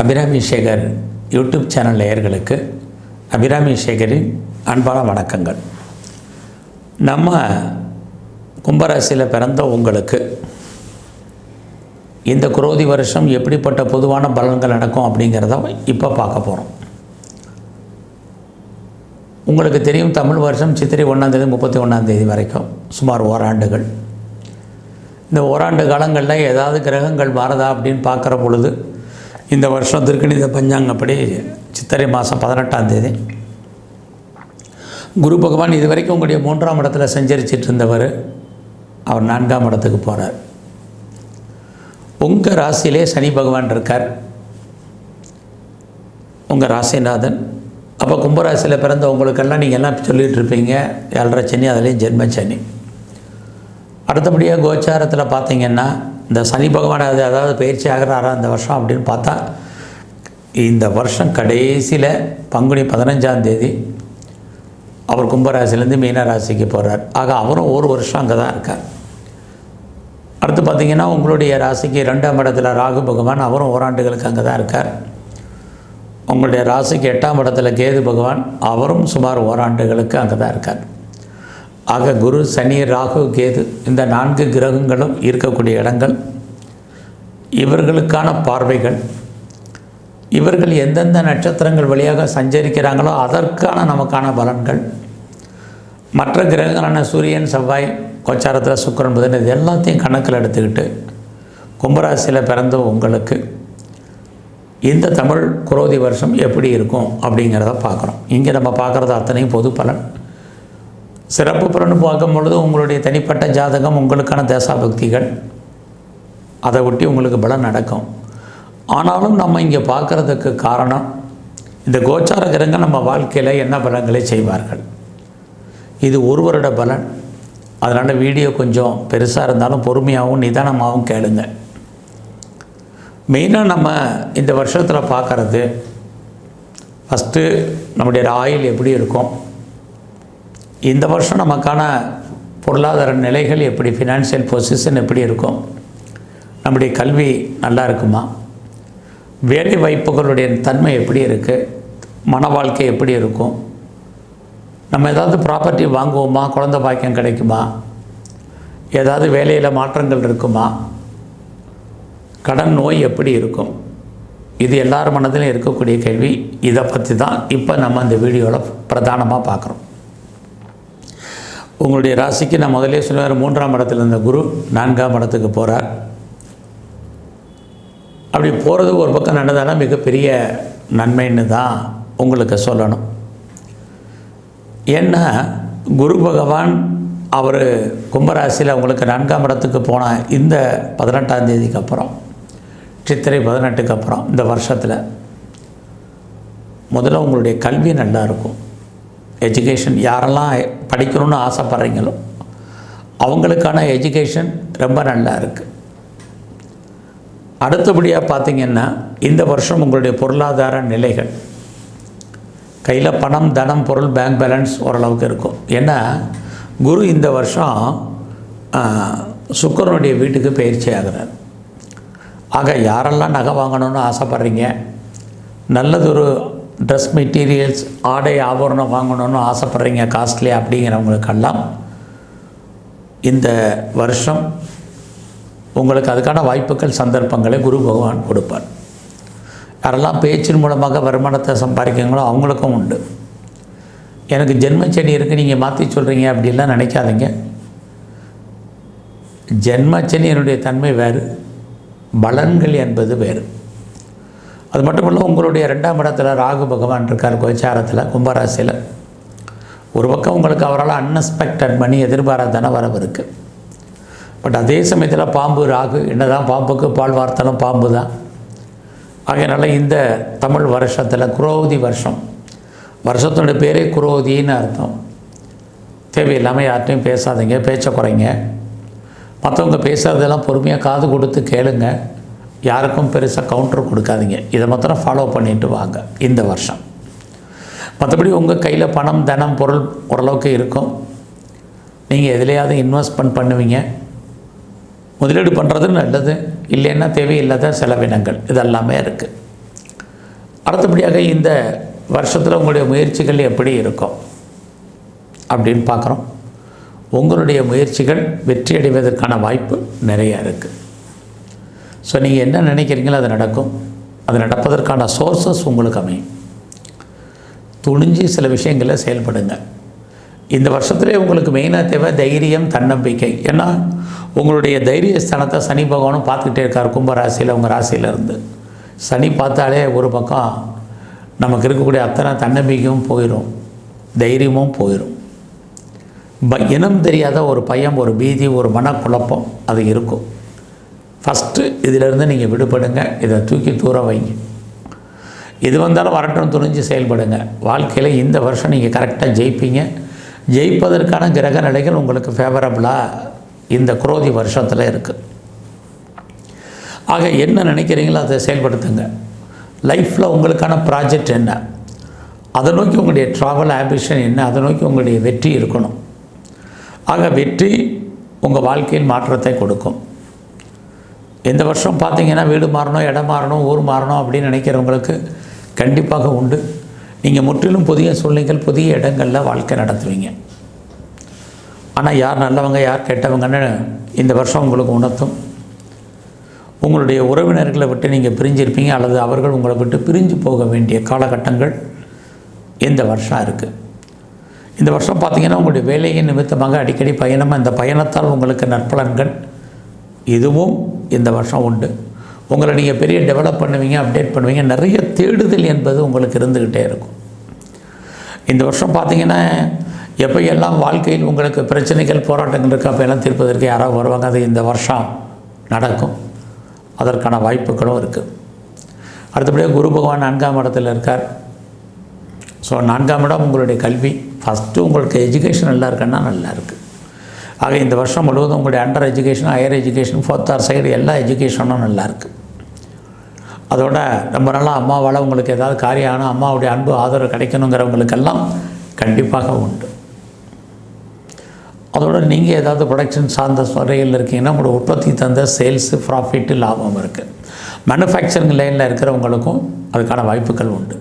Abirami Sekar YouTube channel நேயர்களுக்கு அபிராமி சேகரின் அன்பான வணக்கங்கள். நம்ம கும்பராசியில் பிறந்த உங்களுக்கு இந்த குரோதி வருஷம் எப்படிப்பட்ட பொதுவான பலன்கள் நடக்கும் அப்படிங்கிறத இப்போ பார்க்க போகிறோம் உங்களுக்கு தெரியும் தமிழ் வருஷம் சித்திரை ஒன்றாந்தேதி முப்பத்தி ஒன்றாந்தேதி வரைக்கும் சுமார் ஓராண்டுகள். இந்த ஓராண்டு காலங்களில் ஏதாவது கிரகங்கள் மாறுதா அப்படின்னு பார்க்குற பொழுது இந்த வருஷம் திருக்கணித பஞ்சாங்கப்படி சித்திரை மாதம் பதினெட்டாம் தேதி. குரு பகவான் இது வரைக்கும் உங்களுடைய மூன்றாம் இடத்துல சஞ்சரிச்சிட்டு இருந்தவர் அவர் நான்காம் இடத்துக்கு போகிறார் உங்கள் ராசியிலே சனி பகவான் இருக்கார். உங்கள் ராசிநாதன். அப்போ கும்பராசியில் பிறந்த உங்களுக்கெல்லாம் நீங்கள் எல்லாம் சொல்லிகிட்டு இருப்பீங்க. ஏழரை சனி அதுலேயும் ஜென்ம சனி. அடுத்தபடியாக கோச்சாரத்தில் பார்த்தீங்கன்னா இந்த சனி பகவான் அது அதாவது பயிற்சி ஆகிறாரா இந்த வருஷம் அப்படின்னு பார்த்தா இந்த வருஷம் கடைசியில் பங்குனி பதினஞ்சாம் தேதி அவர் கும்பராசிலேருந்து மீனராசிக்கு போகிறார் ஆக அவரும் ஒரு வருஷம் அங்கே தான் இருக்கார். அடுத்து பார்த்திங்கன்னா உங்களுடைய ராசிக்கு ரெண்டாம் இடத்துல ராகு பகவான் அவரும் ஓராண்டுகளுக்கு அங்கே தான் இருக்கார். உங்களுடைய ராசிக்கு எட்டாம் இடத்துல கேது பகவான் அவரும் சுமார் ஓராண்டுகளுக்கு அங்கே தான் இருக்கார். ஆக குரு சனி ராகு கேது இந்த நான்கு கிரகங்களும் இருக்கக்கூடிய இடங்கள். இவர்களுக்கான பார்வைகள். இவர்கள் எந்தெந்த நட்சத்திரங்கள் வழியாக சஞ்சரிக்கிறாங்களோ அதற்கான நமக்கான பலன்கள். மற்ற கிரகங்களான சூரியன் செவ்வாய் கோச்சாரத்தில் சுக்கரன் புதன் இது எல்லாத்தையும் கணக்கில் எடுத்துக்கிட்டு கும்பராசியில் பிறந்த உங்களுக்கு இந்த தமிழ் குரோதி வருஷம் எப்படி இருக்கும் அப்படிங்கிறத பார்க்குறோம் இங்கே நம்ம பார்க்குறது அத்தனையும் பொது பலன். சிறப்பு பலன் பார்க்கும் பொழுது உங்களுடைய தனிப்பட்ட ஜாதகம் உங்களுக்கான தேசாபக்திகள். அதை ஒட்டி உங்களுக்கு பலன் நடக்கும். ஆனாலும் நம்ம இங்கே பார்க்குறதுக்கு காரணம் இந்த கோச்சார கிரகங்கள் நம்ம வாழ்க்கையில் என்ன பலன்களை செய்வார்கள்? இது ஒரு வருட பலன். அதனால் வீடியோ கொஞ்சம் பெருசாக இருந்தாலும் பொறுமையாகவும் நிதானமாகவும் கேளுங்க. மெயினாக நம்ம இந்த வருஷத்தில் பார்க்குறது ஃபஸ்ட்டு நம்முடைய ஆயில் எப்படி இருக்கும்? இந்த வருஷம் நமக்கான பொருளாதார நிலைகள் எப்படி ஃபினான்ஷியல் பொசிஷன் எப்படி இருக்கும்? நம்முடைய கல்வி நல்லா இருக்குமா? வேலை வாய்ப்புகளுடைய தன்மை எப்படி இருக்குது மன வாழ்க்கை எப்படி இருக்கும்? நம்ம ஏதாவது ப்ராப்பர்ட்டி வாங்குவோமா? குழந்த பாக்கியம் கிடைக்குமா? ஏதாவது வேலையில் மாற்றங்கள் இருக்குமா? கடன் நோய் எப்படி இருக்கும்? இது எல்லார் மனதிலும் இருக்கக்கூடிய கேள்வி. இதை பற்றி தான் இப்போ நம்ம இந்த வீடியோவில் பிரதானமாக பார்க்குறோம். உங்களுடைய ராசிக்கு நான் முதலே சொல்லுவார் மூன்றாம் இடத்துல இருந்த குரு நான்காம் இடத்துக்கு போகிறார் அப்படி போகிறது ஒரு பக்கம் நடந்தாலும் மிகப்பெரிய நன்மைன்னு தான் உங்களுக்கு சொல்லணும். ஏன்னா குரு பகவான் அவர் கும்பராசியில் உங்களுக்கு நான்காம் இடத்துக்கு போன இந்த பதினெட்டாம் தேதிக்கு அப்புறம் சித்திரை பதினெட்டுக்கு அப்புறம் இந்த வருஷத்தில் முதல்ல உங்களுடைய கல்வி நல்லா இருக்கும். எஜுகேஷன் யாரெல்லாம் படிக்கணும்னு ஆசைப்பட்றீங்களோ அவங்களுக்கான எஜுகேஷன் ரொம்ப நல்லா இருக்குது அடுத்தபடியாக பார்த்தீங்கன்னா இந்த வருஷம் உங்களுடைய பொருளாதார நிலைகள். கையில் பணம் தனம் பொருள் பேங்க் பேலன்ஸ் ஓரளவுக்கு இருக்கும். ஏன்னா குரு இந்த வருஷம் சுக்கரனுடைய வீட்டுக்கு பயிற்சி ஆகிறார். ஆக யாரெல்லாம் நகை வாங்கணும்னு ஆசைப்பட்றீங்க நல்லதொரு ட்ரெஸ் மெட்டீரியல்ஸ் ஆடை ஆபரணம் வாங்கணும்னு ஆசைப்பட்றீங்க காஸ்ட்லி அப்படிங்கிறவங்களுக்கெல்லாம் இந்த வருஷம் உங்களுக்கு அதுக்கான வாய்ப்புகள் சந்தர்ப்பங்களை குரு பகவான் கொடுப்பார். யாரெல்லாம் பேச்சின் மூலமாக வருமானத்தை சம்பாதிக்கிறீங்களோ அவங்களுக்கும் உண்டு. எனக்கு ஜென்மச்சனி இருக்குது நீங்கள் மாற்றி சொல்கிறீங்க அப்படிலாம் நினைக்காதீங்க. ஜென்மச்சனி என்னுடைய தன்மை வேறு பலன்கள் என்பது வேறு. அது மட்டும் இல்லை உங்களுடைய ரெண்டாம் இடத்துல ராகு பகவான் இருக்கார் கோச்சாரத்தில் கும்பராசியில். ஒரு பக்கம் உங்களுக்கு அவரால் அன்எக்ஸ்பெக்டட் மணி எதிர்பாராத தனவரவு இருக்குது பட் அதே சமயத்தில் பாம்பு ராகு என்னதான் பாம்புக்கு பால் வார்த்தாலும் பாம்பு தான். ஆகையினால இந்த தமிழ் வருஷத்தில் குரோதி வருஷம். வருஷத்தோட பேரே குரோதின்னு அர்த்தம். தேவையில்லாமல் யார்ட்டையும் பேசாதீங்க பேச்ச குறைங்க. மற்றவங்க பேசுகிறதெல்லாம் பொறுமையாக காது கொடுத்து கேளுங்க. யாருக்கும் பெருசாக கவுண்டர் கொடுக்காதீங்க. இதை மாத்திரம் ஃபாலோ பண்ணிட்டு வாங்க. இந்த வருஷம். மற்றபடி உங்கள் கையில் பணம் தனம் பொருள் ஓரளவுக்கு இருக்கும். நீங்கள் எதுலையாவது இன்வெஸ்ட்மெண்ட் பண்ணுவீங்க. முதலீடு பண்ணுறது நல்லது. இல்லைன்னா தேவையில்லாத செலவினங்கள். இதெல்லாமே இருக்குது அடுத்தபடியாக இந்த வருஷத்தில் உங்களுடைய முயற்சிகள் எப்படி இருக்கும்? அப்படின்னு பார்க்குறோம். உங்களுடைய முயற்சிகள் வெற்றி அடைவதற்கான வாய்ப்பு நிறையா இருக்குது ஸோ நீங்கள் என்ன நினைக்கிறீங்களோ அது நடக்கும். அது நடப்பதற்கான சோர்சஸ் உங்களுக்கு அமையும். துணிஞ்சு சில விஷயங்களை செயல்படுங்க. இந்த வருஷத்துலேயே உங்களுக்கு மெயினாக தேவை தைரியம் தன்னம்பிக்கை. ஏன்னா உங்களுடைய தைரிய ஸ்தானத்தை சனி பகவானும் பார்த்துக்கிட்டே இருக்கார் கும்ப ராசியில் உங்கள் ராசியிலேருந்து சனி பார்த்தாலே ஒரு பக்கம் நமக்கு இருக்கக்கூடிய அத்தனை தன்னம்பிக்கையும் போயிடும் தைரியமும் போயிடும் ப இனம் தெரியாத ஒரு பயம் ஒரு பீதி ஒரு மனக்குழப்பம் அது இருக்கும். ஃபஸ்ட்டு இதிலேருந்து நீங்கள் விடுபடுங்க. இதை தூக்கி தூர வைங்க. எது வந்தாலும் வரட்டும் துணிஞ்சு செயல்படுங்க. வாழ்க்கையில் இந்த வருஷம் நீங்கள் கரெக்டாக ஜெயிப்பீங்க. ஜெயிப்பதற்கான கிரக நிலைகள் உங்களுக்கு ஃபேவரபுளாக இந்த குரோதி வருஷத்தில் இருக்குது ஆக என்ன நினைக்கிறீங்களோ அதை செயல்படுத்துங்க. லைஃப்பில் உங்களுக்கான ப்ராஜெக்ட் என்ன? அதை நோக்கி உங்களுடைய ட்ராவல் ஆம்பிஷன் என்ன? அதை நோக்கி உங்களுடைய வெற்றி இருக்கணும். ஆக வெற்றி உங்கள் வாழ்க்கையில் மாற்றத்தை கொடுக்கும். இந்த வருஷம் பார்த்தீங்கன்னா வீடு மாறணும் இடம் மாறணும் ஊர் மாறணும் அப்படின்னு நினைக்கிறவங்களுக்கு கண்டிப்பாக உண்டு. நீங்கள் முற்றிலும் புதிய சூழ்நிலைகள் புதிய இடங்களில் வாழ்க்கை நடத்துவீங்க. ஆனால் யார் நல்லவங்க யார் கெட்டவங்கன்னு இந்த வருஷம் உங்களுக்கு உணர்த்தும். உங்களுடைய உறவினர்களை விட்டு நீங்கள் பிரிஞ்சிருப்பீங்க அல்லது அவர்கள் உங்களை விட்டு பிரிஞ்சு போக வேண்டிய காலகட்டங்கள் இந்த வருஷம் இருக்குது இந்த வருஷம் பார்த்தீங்கன்னா உங்களுடைய வேலையின் நிமித்தமாக அடிக்கடி பயணம் அந்த பயணத்தால் உங்களுக்கு நற்பலன்கள் இதுவும் இந்த வருஷம் உண்டு. உங்களை நீங்கள் பெரிய டெவலப் பண்ணுவீங்க அப்டேட் பண்ணுவீங்க நிறைய தேடுதல் என்பது உங்களுக்கு இருந்துக்கிட்டே இருக்கும். இந்த வருஷம் பார்த்தீங்கன்னா எப்போ எல்லாம் வாழ்க்கையில் உங்களுக்கு பிரச்சனைகள் போராட்டங்கள் இருக்குது அப்போ எல்லாம் தீர்ப்பதற்கு யாராவது வருவாங்க அது இந்த வருஷம் நடக்கும். அதற்கான வாய்ப்புகளும் இருக்குது அடுத்தபடியாக குரு பகவான் நான்காம் இடத்தில் இருக்கார். ஸோ நான்காம் இடம் உங்களுடைய கல்வி. ஃபஸ்ட்டு உங்களுக்கு எஜுகேஷன் நல்லா இருக்குன்னா நல்லா இருக்குது ஆக இந்த வருஷம் முழுவதும் உங்களுடைய under education higher education fourth or side எல்லா எஜுகேஷனும் நல்லா இருக்குது அதோட ரொம்ப நாளாக அம்மாவால் உங்களுக்கு ஏதாவது காரியம் ஆனால் அம்மாவுடைய அன்பு ஆதரவு கிடைக்கணுங்கிறவங்களுக்கெல்லாம் கண்டிப்பாக உண்டு. அதோட நீங்கள் ஏதாவது ப்ரொடக்ஷன் சார்ந்த துறையில் இருக்கீங்கன்னா உங்களோட உற்பத்தி தந்த சேல்ஸு ப்ராஃபிட்டு லாபம் இருக்குது மேனுஃபேக்சரிங் லைனில் இருக்கிறவங்களுக்கும் அதுக்கான வாய்ப்புகள் உண்டு.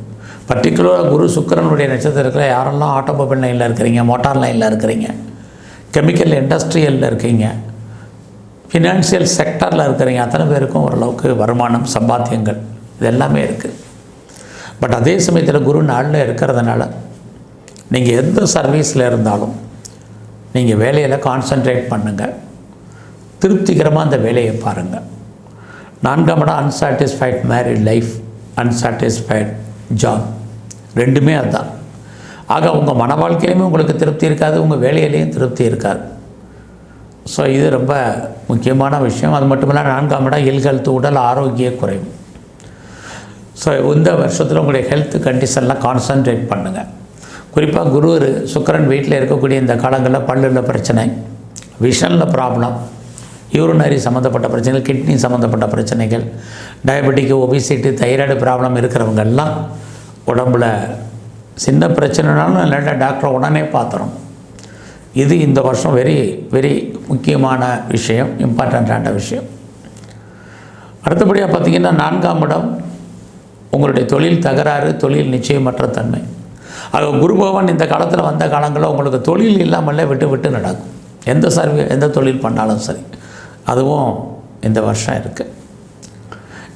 பர்டிகுலராக குரு சுக்கரனுடைய நட்சத்திரத்தில் யாரெல்லாம் ஆட்டோமொபைல் லைனில் இருக்கிறீங்க மோட்டார் லைனில் இருக்கிறீங்க கெமிக்கல் இண்டஸ்ட்ரியலில் இருக்கீங்க. ஃபினான்ஷியல் செக்டரில் இருக்கிறீங்க. அத்தனை பேருக்கும் ஓரளவுக்கு வருமானம் சம்பாத்தியங்கள் இது எல்லாமே இருக்குது பட் அதே சமயத்தில் குரு நாளில் இருக்கிறதுனால நீங்கள் எந்த சர்வீஸில் இருந்தாலும் நீங்கள் வேலையில் கான்சென்ட்ரேட் பண்ணுங்கள் திருப்திகரமாக அந்த வேலையை பாருங்கள் நான்காம் இடம் unsatisfied married life unsatisfied job ரெண்டுமே அதுதான் ஆக உங்கள் மன வாழ்க்கையிலுமே உங்களுக்கு திருப்தி இருக்காது உங்கள் வேலையிலையும் திருப்தி இருக்காது. ஸோ இது ரொம்ப முக்கியமான விஷயம். அது மட்டும் இல்லை நான்காம் இடம் இல் ஹெல்த் உடல் ஆரோக்கிய குறைவு. ஸோ இந்த வருஷத்தில் உங்களுடைய ஹெல்த் கண்டிஷன்லாம் கான்சன்ட்ரேட் பண்ணுங்கள் குறிப்பாக குரு சுக்கரன் வீட்டில் இருக்கக்கூடிய இந்த காலங்களில் பல்லுள்ள பிரச்சனை விஷனில் ப்ராப்ளம் யூரினரி சம்மந்தப்பட்ட பிரச்சனைகள் கிட்னி சம்மந்தப்பட்ட பிரச்சனைகள் டயபெட்டிக் ஒபிசிட்டி தைராய்டு ப்ராப்ளம் இருக்கிறவங்கெல்லாம் உடம்புல சின்ன பிரச்சனைனாலும் இல்லாட்டா டாக்டரை உடனே பார்த்துறோம் இது இந்த வருஷம் வெரி வெரி முக்கியமான விஷயம் இம்பார்ட்டண்ட்டான விஷயம். அடுத்தபடியாக பார்த்திங்கன்னா நான்காம் இடம் உங்களுடைய தொழில் தகராறு தொழில் நிச்சயமற்ற தன்மை. அது குரு பகவான் இந்த காலத்தில் வந்த காலங்களில் உங்களுக்கு தொழில் இல்லாமலே விட்டு விட்டு நடக்கும். எந்த சர்வீ எந்த தொழில் பண்ணாலும் சரி. அதுவும் இந்த வருஷம் இருக்குது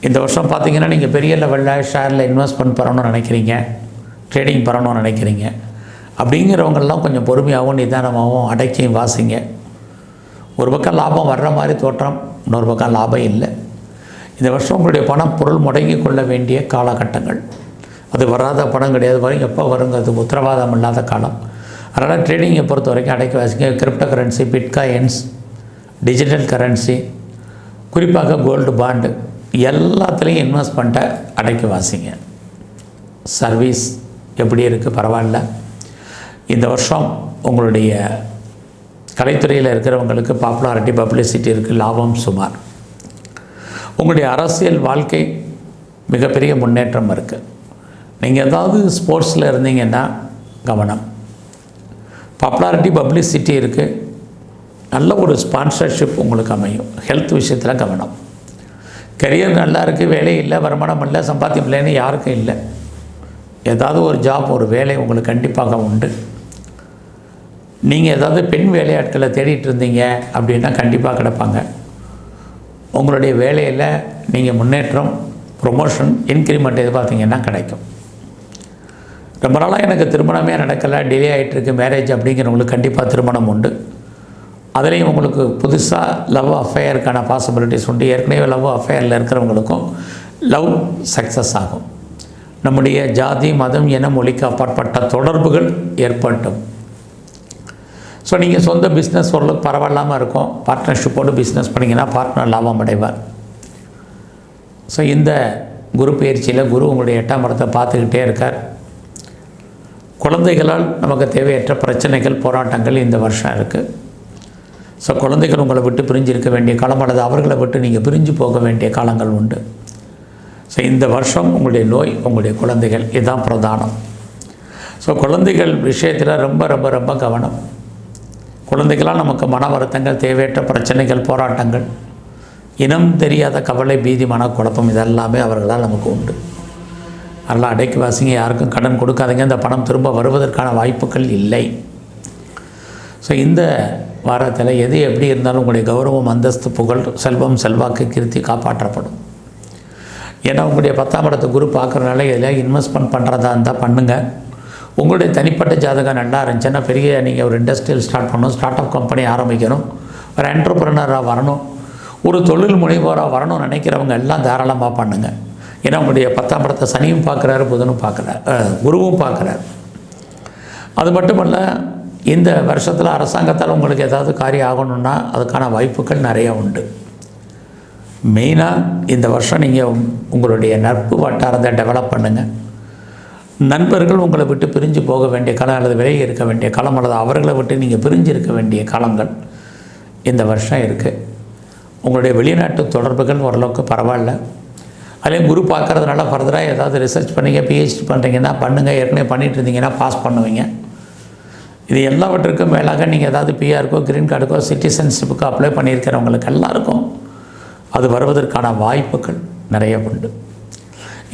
இந்த வருஷம் பார்த்தீங்கன்னா நீங்கள் பெரிய லெவலில் ஷேரில் இன்வெஸ்ட்மெண்ட் பண்ணணும்னு நினைக்கிறீங்க. ட்ரேடிங் பண்ணணும்னு நினைக்கிறீங்க. அப்படிங்கிறவங்கெல்லாம் கொஞ்சம் பொறுமையாகவும் நிதானமாகவும் அடக்கியும் வாசிங்க. ஒரு பக்கம் லாபம் வர்ற மாதிரி தோற்றம் இன்னொரு பக்கம் லாபம் இல்லை. இந்த வருஷம் உங்களுடைய பணம் பொருள் முடங்கி கொள்ள வேண்டிய காலகட்டங்கள். அது வராத பணம் கிடையாது. வரும் எப்போ வருங்கிறது உத்தரவாதம் இல்லாத காலம். அதனால் ட்ரேடிங்கை பொறுத்த வரைக்கும் அடைக்க வாசிங்க. Crypto currency bitcoins digital currency குறிப்பாக கோல்டு பாண்டு எல்லாத்துலேயும் இன்வெஸ்ட்மெண்ட்டை அடைக்க வாசிங்க. சர்வீஸ் எப்படி இருக்குது பரவாயில்ல. இந்த வருஷம் உங்களுடைய கலைத்துறையில் இருக்கிறவங்களுக்கு பாப்புலாரிட்டி பப்ளிசிட்டி இருக்குது லாபம் சுமார். உங்களுடைய அரசியல் வாழ்க்கை மிகப்பெரிய முன்னேற்றம் இருக்குது நீங்கள் ஏதாவது ஸ்போர்ட்ஸில் இருந்தீங்கன்னா கவனம். பாப்புலாரிட்டி பப்ளிசிட்டி இருக்குது நல்ல ஒரு ஸ்பான்சர்ஷிப் உங்களுக்கு அமையும். ஹெல்த் விஷயத்தில் கவனம். கரியர் நல்லா இருக்குது வேலை இல்லை வருமானம் இல்லை சம்பாத்தியம் இல்லைன்னு யாருக்கும் இல்லை. ஏதாவது ஒரு ஜாப் ஒரு வேலை உங்களுக்கு கண்டிப்பாக உண்டு. நீங்கள் ஏதாவது பெண் வேலையாட்களை தேடிட்டு இருந்தீங்க அப்படின்னா கண்டிப்பாக கிடப்பாங்க. உங்களுடைய வேலையில் நீங்கள் முன்னேற்றம் ப்ரொமோஷன் இன்க்ரிமெண்ட் எதிர்பார்த்தீங்கன்னா கிடைக்கும். ரொம்ப நாளாக எனக்கு திருமணமே நடக்கலை டிலே ஆகிட்டுருக்கு மேரேஜ் அப்படிங்கிறவங்களுக்கு கண்டிப்பாக திருமணம் உண்டு. அதுலேயும் உங்களுக்கு புதுசாக லவ் அஃபேயருக்கான பாசிபிலிட்டிஸ் உண்டு. ஏற்கனவே லவ் அஃபேயரில் இருக்கிறவங்களுக்கும் லவ் சக்ஸஸ் ஆகும். நம்முடைய ஜாதி மதம் என மொழிக்கு அப்பாற்பட்ட தொடர்புகள் ஏற்பட்டும். ஸோ நீங்கள் சொந்த பிஸ்னஸ் ஓரளவுக்கு பரவாயில்லாமல் இருக்கும். பார்ட்னர்ஷிப்போடு பிஸ்னஸ் பண்ணிங்கன்னா பார்ட்னர் லாபம் அடைவார். ஸோ இந்த குரு பயிற்சியில் குரு உங்களுடைய எட்டாம் இடத்தை பார்த்துக்கிட்டே இருக்கார். குழந்தைகளால் நமக்கு தேவையற்ற பிரச்சனைகள் போராட்டங்கள் இந்த வருஷம் இருக்குது ஸோ குழந்தைகள் உங்களை விட்டு பிரிஞ்சு இருக்க வேண்டிய காலம் அல்லது அவர்களை விட்டு நீங்கள் பிரிஞ்சு போக வேண்டிய காலங்கள் உண்டு. ஸோ இந்த வருஷம் உங்களுடைய நோய் உங்களுடைய குழந்தைகள் இதுதான் பிரதானம். ஸோ குழந்தைகள் விஷயத்தில் ரொம்ப ரொம்ப ரொம்ப கவனம். குழந்தைகளால் நமக்கு மன வருத்தங்கள் தேவையற்ற பிரச்சனைகள் போராட்டங்கள் இனம் தெரியாத கவலை பீதி மனக்குழப்பம் இதெல்லாமே அவர்களால் நமக்கு உண்டு. அதெல்லாம் அடைக்கி வாசிங்க யாருக்கும் கடன் கொடுக்காதீங்க இந்த பணம் திரும்ப வருவதற்கான வாய்ப்புகள் இல்லை. ஸோ இந்த வாரத்தில் எது எப்படி இருந்தாலும் உங்களுடைய கௌரவம் அந்தஸ்து புகழ் செல்வம் செல்வாக்கு கிருத்தி காப்பாற்றப்படும். ஏன்னா உங்களுடைய பத்தாம் இடத்து குரு பார்க்குறனால எதில் இன்வெஸ்ட்மெண்ட் பண்ணுறதா இருந்தால் பண்ணுங்கள் உங்களுடைய தனிப்பட்ட ஜாதகம் நல்லா இருந்துச்சுன்னா பெரிய நீங்கள் ஒரு இண்டஸ்ட்ரியல் ஸ்டார்ட் பண்ணணும் ஸ்டார்ட் அப் கம்பெனி ஆரம்பிக்கணும் ஒரு என்டர்பிரினராக வரணும் ஒரு தொழில் முனைவோராக வரணும்னு நினைக்கிறவங்க எல்லாம் தாராளமாக பண்ணுங்கள் ஏன்னா உங்களுடைய பத்தாம் படத்தை சனியும் பார்க்குறாரு புதனும் பார்க்குறாரு குருவும் பார்க்குறாரு. அது மட்டுமல்ல இந்த வருஷத்தில் அரசாங்கத்தால் உங்களுக்கு ஏதாவது காரியம் ஆகணும்னா அதுக்கான வாய்ப்புகள் நிறையா உண்டு. மெயினாக இந்த வருஷம் நீங்கள் உங்களுடைய நட்பு வட்டாரத்தை டெவலப் பண்ணுங்கள் நண்பர்கள் உங்களை விட்டு பிரிஞ்சு போக வேண்டிய காலம் அல்லது விலகி இருக்க வேண்டிய காலம் அல்லது அவர்களை விட்டு நீங்கள் பிரிஞ்சு இருக்க வேண்டிய காலங்கள் இந்த வருஷம் இருக்குது உங்களுடைய வெளிநாட்டு தொடர்புகள் ஓரளவுக்கு பரவாயில்ல. அதுலேயும் குரு பார்க்கறதுனால ஃபர்தராக ஏதாவது ரிசர்ச் பண்ணீங்க பிஹெச்டி பண்ணுறீங்கன்னா பண்ணுங்கள் ஏற்கனவே பண்ணிகிட்டு இருந்தீங்கன்னா பாஸ் பண்ணுவீங்க. இது எல்லாவற்றுக்கும் மேலாக நீங்கள் ஏதாவது பிஆருக்கோ க்ரீன் கார்டுக்கோ சிட்டிசன்ஷிப்புக்கோ அப்ளை பண்ணியிருக்கிறவங்களுக்கு எல்லாருக்கும் அது வருவதற்கான வாய்ப்புகள் நிறைய உண்டு.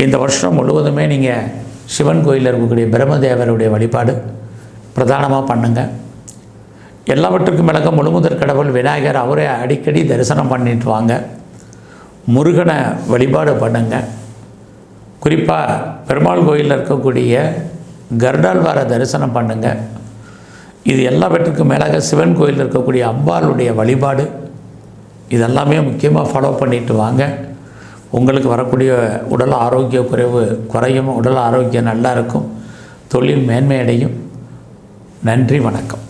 இந்த வருஷம் முழுவதுமே நீங்கள் சிவன் கோயிலில் இருக்கக்கூடிய பிரம்மதேவருடைய வழிபாடு பிரதானமாக பண்ணுங்கள் எல்லாவற்றுக்கும் மேலாக முழுமுதற் கடவுள் விநாயகர் அவரை அடிக்கடி தரிசனம் பண்ணிட்டு வாங்க. முருகனை வழிபாடு பண்ணுங்க. குறிப்பாக பெருமாள் கோயிலில் இருக்கக்கூடிய கர்டால்வார தரிசனம் பண்ணுங்கள் இது எல்லாவற்றுக்கும் மேலாக சிவன் கோயிலில் இருக்கக்கூடிய அம்பாளுடைய வழிபாடு இதெல்லாமே முக்கியமாக ஃபாலோ பண்ணிட்டு வாங்க. உங்களுக்கு வரக்கூடிய உடல் ஆரோக்கிய குறைவு குறையும் உடல் ஆரோக்கியம் நல்லா இருக்கும். தொழில் மேன்மையடையும். நன்றி வணக்கம்.